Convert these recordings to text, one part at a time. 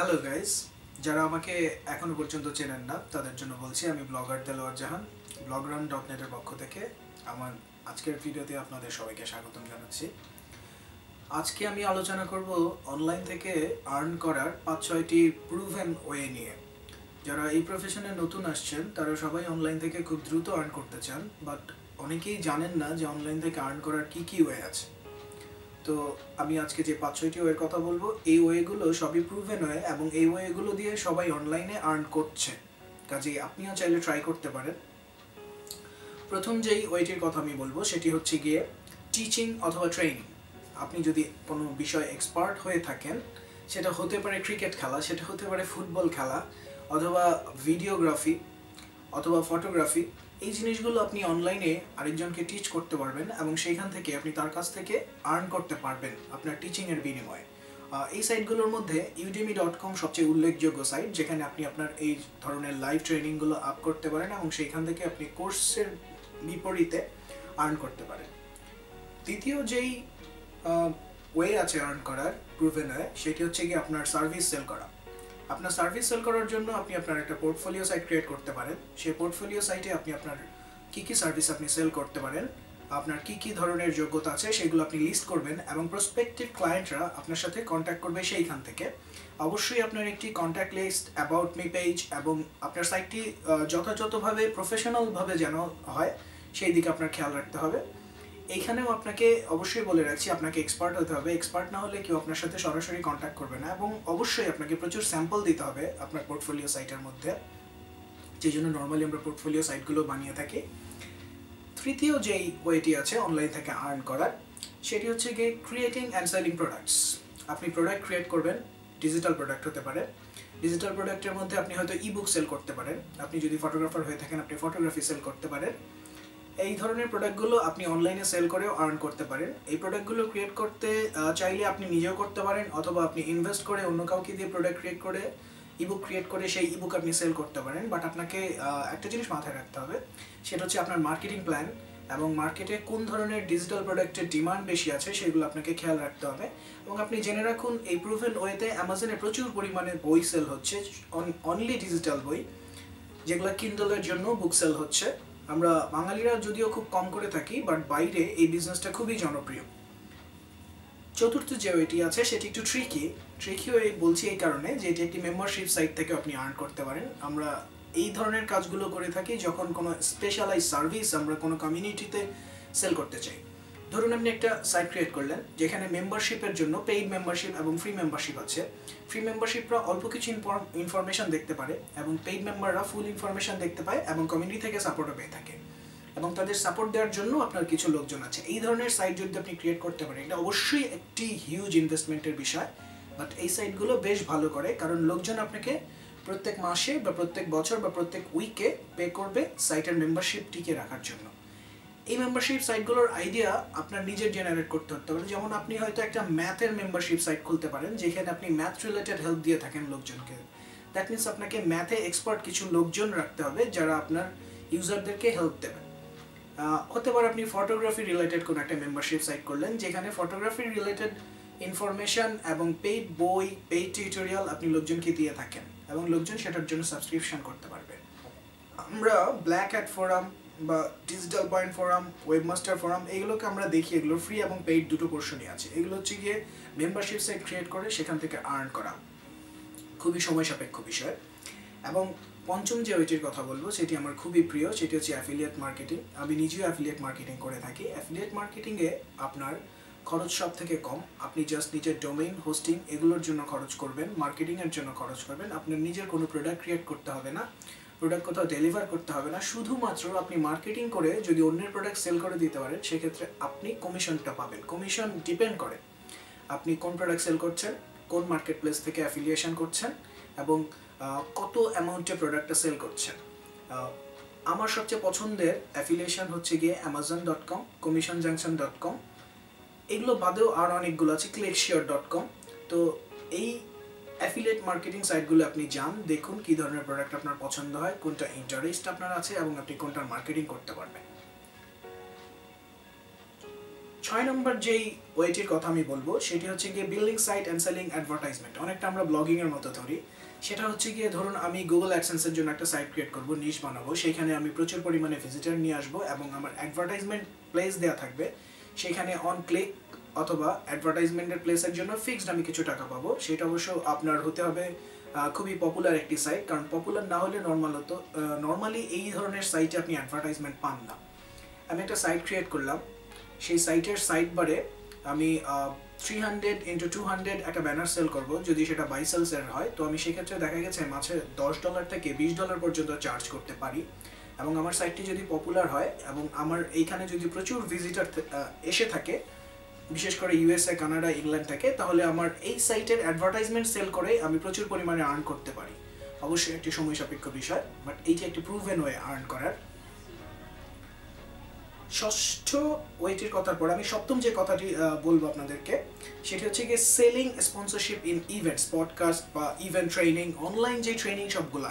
Hello guys যারা আমাকে এখনও পর্যন্ত চেনেন না, তাদের জন্য বলছি আমি ব্লগার দেলোয়ার জাহান ব্লগরান ডট নেটের পক্ষ থেকে আমার আজকের ভিডিওতে আপনাদের সবাইকে স্বাগতম জানাচ্ছি। আজকে আমি আলোচনা করব অনলাইন থেকে আর্ন করার পাঁচ ছয়টি প্রুভেন ওয়ে নিয়ে। যারা এই প্রফেশনে নতুন আসছেন, তারা সবাই অনলাইন থেকে খুব দ্রুত আর্ন করতে চান বাট অনেকেই জানেন না যে অনলাইন থেকে আর্ন করার কি কি ওয়ে আছে। তো আমি আজকে যে পাঁচ ছয়টি ওয়ের কথা বলব, এই ওয়েগুলো সবই প্রুভেন ওয়ে এবং এই ওয়েগুলো দিয়ে সবাই অনলাইনে আর্ন করছে। কাজেই আপনিও চাইলে ট্রাই করতে পারেন। প্রথম যেই ওয়েটির কথা আমি বলব, সেটি হচ্ছে গিয়ে টিচিং অথবা ট্রেনিং আপনি যদি কোনো বিষয় এক্সপার্ট হয়ে থাকেন, সেটা হতে পারে ক্রিকেট খেলা, সেটা হতে পারে ফুটবল খেলা, অথবা ভিডিওগ্রাফি অথবা ফটোগ্রাফি এই জিনিসগুলো আপনি অনলাইনে আরেকজনকে টিচ করতে পারবেন এবং সেইখান থেকে আপনি তার কাছ থেকে আর্ন করতে পারবেন আপনার টিচিংয়ের বিনিময়ে। এই সাইটগুলোর মধ্যে ইউডিমি ডট কম সবচেয়ে উল্লেখযোগ্য সাইট যেখানে আপনি আপনার এই ধরনের লাইভ ট্রেনিংগুলো আপ করতে পারেন এবং সেইখান থেকে আপনি কোর্সের বিপরীতে আর্ন করতে পারেন। দ্বিতীয় যেই ওয়ে আছে আর্ন করার প্রুভেন ওয়ে সেটি হচ্ছে কি আপনার সার্ভিস সেল করা। আপনার সার্ভিস সেল করার জন্য আপনি আপনার একটা পোর্টফোলিও সাইট ক্রিয়েট করতে পারেন। সেই পোর্টফোলিও সাইটে আপনি আপনার কী কী সার্ভিস আপনি সেল করতে পারেন, আপনার কি কি ধরনের যোগ্যতা আছে সেগুলো আপনি লিস্ট করবেন এবং প্রসপেক্টিভ ক্লায়েন্টরা আপনার সাথে কন্ট্যাক্ট করবে সেইখান থেকে। অবশ্যই আপনার একটি contact list about me page এবং আপনার সাইটটি যথাযথভাবে প্রফেশনালভাবে যেন হয়, সেই দিকে আপনার খেয়াল রাখতে হবে। এইখানেও আপনাকে অবশ্যই বলে রাখছি, আপনাকে এক্সপার্ট হতে হবে। এক্সপার্ট না হলে কেউ আপনার সাথে সরাসরি কন্ট্যাক্ট করবে না এবং অবশ্যই আপনাকে প্রচুর স্যাম্পল দিতে হবে আপনার পোর্টফোলিও সাইটের মধ্যে। যে জন্য নর্মালি আমরা পোর্টফোলিও সাইটগুলো বানিয়ে থাকি। তৃতীয় যেই ওয়েটি আছে অনলাইন থেকে আর্ন করার, সেটি হচ্ছে গিয়ে ক্রিয়েটিং অ্যান্ড সেলিং প্রোডাক্টস আপনি প্রোডাক্ট ক্রিয়েট করবেন ডিজিটাল প্রোডাক্ট হতে পারে। ডিজিটাল প্রোডাক্টের মধ্যে আপনি হয়তো ইবুক সেল করতে পারেন। আপনি যদি ফটোগ্রাফার হয়ে থাকেন, আপনি ফটোগ্রাফি সেল করতে পারেন। এই ধরনের প্রোডাক্টগুলো আপনি অনলাইনে সেল করেও আর্ন করতে পারেন। এই প্রোডাক্টগুলো ক্রিয়েট করতে চাইলে আপনি নিজেও করতে পারেন অথবা আপনি ইনভেস্ট করে অন্য কাউকে দিয়ে প্রোডাক্ট ক্রিয়েট করে ইবুক ক্রিয়েট করে সেই ইবুক আপনি সেল করতে পারেন। বাট আপনাকে একটা জিনিস মাথায় রাখতে হবে, সেটা হচ্ছে আপনার মার্কেটিং প্ল্যান এবং মার্কেটে কোন ধরনের ডিজিটাল প্রোডাক্টের ডিমান্ড বেশি আছে সেগুলো আপনাকে খেয়াল রাখতে হবে। এবং আপনি জেনে রাখুন, এই প্রুভেন ওয়েতে অ্যামাজনে প্রচুর পরিমাণে বই সেল হচ্ছে অনলি ডিজিটাল বই, যেগুলো কিন্ডলের জন্য বুক সেল হচ্ছে। আমরা বাঙালিরা যদিও খুব কম করে থাকি বাট বাইরে এই বিজনেসটা খুবই জনপ্রিয়। চতুর্থ যে ওয়েটি আছে, সেটি একটু ট্রিকি ট্রিকিও এই বলছি এই কারণে যে এটি একটি মেম্বারশিপ সাইট থেকে আপনি আর্ন করতে পারেন। আমরা এই ধরনের কাজগুলো করে থাকি যখন কোনো স্পেশালাইজ সার্ভিস আমরা কোনো কমিউনিটিতে সেল করতে চাই। ধরুন আপনি একটা সাইট ক্রিয়েট করলেন, যেখানে মেম্বারশিপের জন্য পেইড মেম্বারশিপ এবং ফ্রি মেম্বারশিপ আছে। ফ্রি মেম্বারশিপরা অল্প কিছু ইনফরমেশন দেখতে পারে এবং পেইড মেম্বাররা ফুল ইনফরমেশন দেখতে পায় এবং কমিউনিটি থেকে সাপোর্টও পেয়ে থাকে। এবং তাদের সাপোর্ট দেওয়ার জন্য আপনার কিছু লোকজন আছে। এই ধরনের সাইট যদি আপনি ক্রিয়েট করতে পারেন, এটা অবশ্যই একটি হিউজ ইনভেস্টমেন্টের বিষয় বাট এই সাইটগুলো বেশ ভালো করে, কারণ লোকজন আপনাকে প্রত্যেক মাসে বা প্রত্যেক বছর বা প্রত্যেক উইকে পে করবে সাইটের মেম্বারশিপ টিকে রাখার জন্য। এই মেম্বারশিপ সাইটগুলোর আইডিয়া আপনার নিজের জেনারেট করতে হতে পারে যেমন আপনি হয়তো একটা ম্যাথের মেম্বারশিপ সাইট খুলতে পারেন, যেখানে আপনি ম্যাথ রিলেটেড হেল্প দিয়ে থাকেন লোকজনকে। দ্যাট মিনস আপনাকে ম্যাথে এক্সপার্ট কিছু লোকজন রাখতে হবে, যারা আপনার ইউজারদেরকে হেল্প দেবে। হতে পারে আপনি ফটোগ্রাফি রিলেটেড কোনো একটা মেম্বারশিপ সাইট করলেন, যেখানে ফটোগ্রাফি রিলেটেড ইনফরমেশন এবং পেইড বই পেইড টিউটোরিয়াল আপনি লোকজনকে দিয়ে থাকেন এবং লোকজন সেটার জন্য সাবস্ক্রিপশন করতে পারবে। আমরা ব্ল্যাক হ্যাট ফোরাম বা digital point forum webmaster forum এগুলোকে আমরা দেখি, এগুলো ফ্রি এবং পেইড দুটো পোর্শনই আছে। এগুলো হচ্ছে গিয়ে মেম্বারশিপ সাইট ক্রিয়েট করে সেখান থেকে আর্ন করা। খুবই সময় সাপেক্ষ বিষয়। এবং পঞ্চম যে ওইটির কথা বলব, সেটি আমার খুবই প্রিয়, সেটি হচ্ছে অ্যাফিলিয়েট মার্কেটিং আমি নিজেও অ্যাফিলিয়েট মার্কেটিং করে থাকি। অ্যাফিলিয়েট মার্কেটিংয়ে আপনার খরচ সব থেকে কম। আপনি জাস্ট নিজের ডোমেইন হোস্টিং এগুলোর জন্য খরচ করবেন মার্কেটিংয়ের জন্য খরচ করবেন। আপনার নিজের কোনো প্রোডাক্ট ক্রিয়েট করতে হবে না। প্রোডাক্ট কোথাও ডেলিভার করতে হবে না। শুধুমাত্র আপনি মার্কেটিং করে যদি অন্যের প্রোডাক্ট সেল করে দিতে পারেন, সেক্ষেত্রে আপনি কমিশনটা পাবেন। কমিশন ডিপেন্ড করে আপনি কোন প্রোডাক্ট সেল করছেন, কোন মার্কেট প্লেস থেকে অ্যাফিলিয়েশন করছেন এবং কত অ্যামাউন্টে প্রোডাক্টটা সেল করছেন। আমার সবচেয়ে পছন্দের অ্যাফিলিয়েশন হচ্ছে গিয়ে Amazon dot com Commission Junction dot com এগুলো বাদেও আর অনেকগুলো আছে ক্লিকশিওর ডট কম তো এই অ্যাফিলিয়েট মার্কেটিং সাইটগুলো আপনি যান, দেখুন কী ধরনের প্রোডাক্ট আপনার পছন্দ হয়, কোনটা ইন্টারেস্ট আপনার আছে এবং আপনি কোনটার মার্কেটিং করতে পারবেন। ছয় নম্বর যেই ওয়েটির কথা আমি বলব, সেটি হচ্ছে গিয়ে building site and selling advertisement অনেকটা আমরা ব্লগিংয়ের মতো ধরি। সেটা হচ্ছে গিয়ে ধরুন আমি গুগল অ্যাডসেন্সের জন্য একটা সাইট ক্রিয়েট করব নিশ বানাবো। সেখানে আমি প্রচুর পরিমাণে ভিজিটার নিয়ে আসব এবং আমার অ্যাডভার্টাইজমেন্ট প্লেস দেওয়া থাকবে। সেখানে অন ক্লিক অথবা অ্যাডভার্টাইজমেন্টের প্লেসের জন্য ফিক্সড আমি কিছু টাকা পাবো। সেটা অবশ্য আপনার হতে হবে খুবই পপুলার একটি সাইট কারণ পপুলার না হলে নর্মাল হতো নর্মালি এই ধরনের সাইটে আপনি অ্যাডভার্টাইজমেন্ট পান না। আমি একটা সাইট ক্রিয়েট করলাম। সেই সাইটের সাইট বারে আমি three hundred into two hundred একটা ব্যানার সেল করব। যদি সেটা বাই সেলসের হয়, তো আমি সেক্ষেত্রে দেখা গেছে মাঝে দশ ডলার থেকে বিশ ডলার পর্যন্ত চার্জ করতে পারি। এবং আমার সাইটটি যদি পপুলার হয় এবং আমার এইখানে যদি প্রচুর ভিজিটার এসে থাকে বিশেষ করে ইউএসএ কানাডা ইংল্যান্ড থেকে তাহলে আমার এই সাইটের অ্যাডভার্টাইজমেন্ট সেল করে আমি প্রচুর পরিমাণে আর্ন করতে পারি। অবশ্যই একটি সময় সাপেক্ষ বিষয় বাট এইটি একটি প্রুভেন ওয়ে আর্ন করার। ষষ্ঠ ওয়েটির কথার পর আমি সপ্তম যে কথাটি বলব আপনাদেরকে, সেটি হচ্ছে গিয়ে selling sponsorship in events podcast বা ইভেন্ট ট্রেনিং অনলাইন যে ট্রেনিং সবগুলো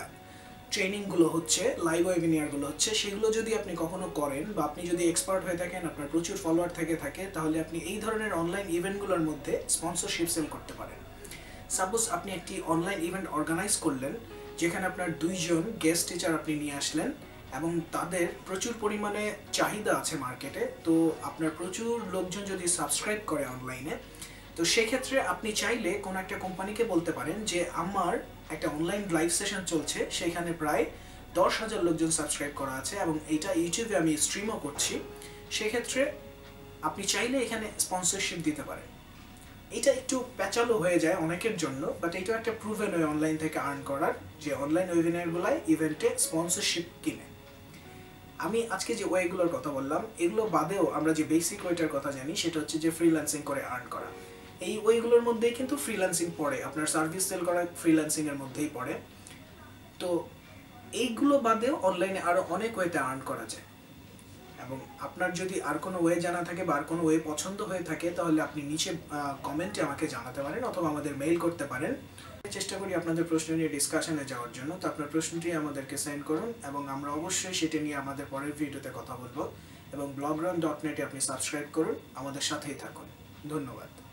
ট্রেনিংগুলো হচ্ছে লাইভ ওয়েবিনিয়ারগুলো হচ্ছে, সেগুলো যদি আপনি কখনো করেন বা আপনি যদি এক্সপার্ট হয়ে থাকেন, আপনার প্রচুর ফলোয়ার থেকে থাকে, তাহলে আপনি এই ধরনের অনলাইন ইভেন্টগুলোর মধ্যে স্পন্সরশিপ সেল করতে পারেন। সাপোজ আপনি একটি অনলাইন ইভেন্ট অর্গানাইজ করলেন, যেখানে আপনার দুইজন গেস্ট টিচার আপনি নিয়ে আসলেন, এবং তাদের প্রচুর পরিমাণে চাহিদা আছে মার্কেটে তো আপনার প্রচুর লোকজন যদি সাবস্ক্রাইব করে অনলাইনে তো সেক্ষেত্রে আপনি চাইলে কোনো একটা কোম্পানিকে বলতে পারেন যে, আমার একটা অনলাইন লাইভ সেশন চলছে, সেখানে প্রায় দশ হাজার লোকজন সাবস্ক্রাইব করা আছে এবং এটা ইউটিউবে আমি স্ট্রিমও করছি। সেক্ষেত্রে আপনি চাইলে এখানে স্পন্সরশিপ দিতে পারেন। এটা একটু প্যাচালো হয়ে যায় অনেকের জন্য বাট এটা একটা প্রুভেন ওয়ে অনলাইন থেকে আর্ন করার, যে অনলাইন ওয়েবিনারগুলাই ইভেন্টে স্পন্সরশিপ কিনে। আমি আজকে যে ওয়েগুলোর কথা বললাম, এগুলো বাদেও আমরা যে বেসিক ওয়েটার কথা জানি, সেটা হচ্ছে যে ফ্রিল্যান্সিং করে আর্ন করা। এই ওইগুলোর মধ্যেই কিন্তু ফ্রিল্যান্সিং পড়ে। আপনার সার্ভিস সেল করা ফ্রিল্যান্সিং এর মধ্যেই পড়ে। তো এইগুলো বাদেও অনলাইনে আরও অনেক ওয়েতে আর্ন করা যায়। এবং আপনার যদি আর কোনো ওয়ে জানা থাকে বা আর কোনো ওয়ে পছন্দ হয়ে থাকে, তাহলে আপনি নিচে কমেন্টে আমাকে জানাতে পারেন অথবা আমাদের মেইল করতে পারেন। চেষ্টা করি আপনাদের প্রশ্ন নিয়ে ডিসকাশনে যাওয়ার জন্য। তো আপনার প্রশ্নটি আমাদেরকে সেন্ড করুন এবং আমরা অবশ্যই সেটি নিয়ে আমাদের পরের ভিডিওতে কথা বলব। এবং ব্লগরান ডট নেটে আপনি সাবস্ক্রাইব করুন। আমাদের সাথেই থাকুন। ধন্যবাদ।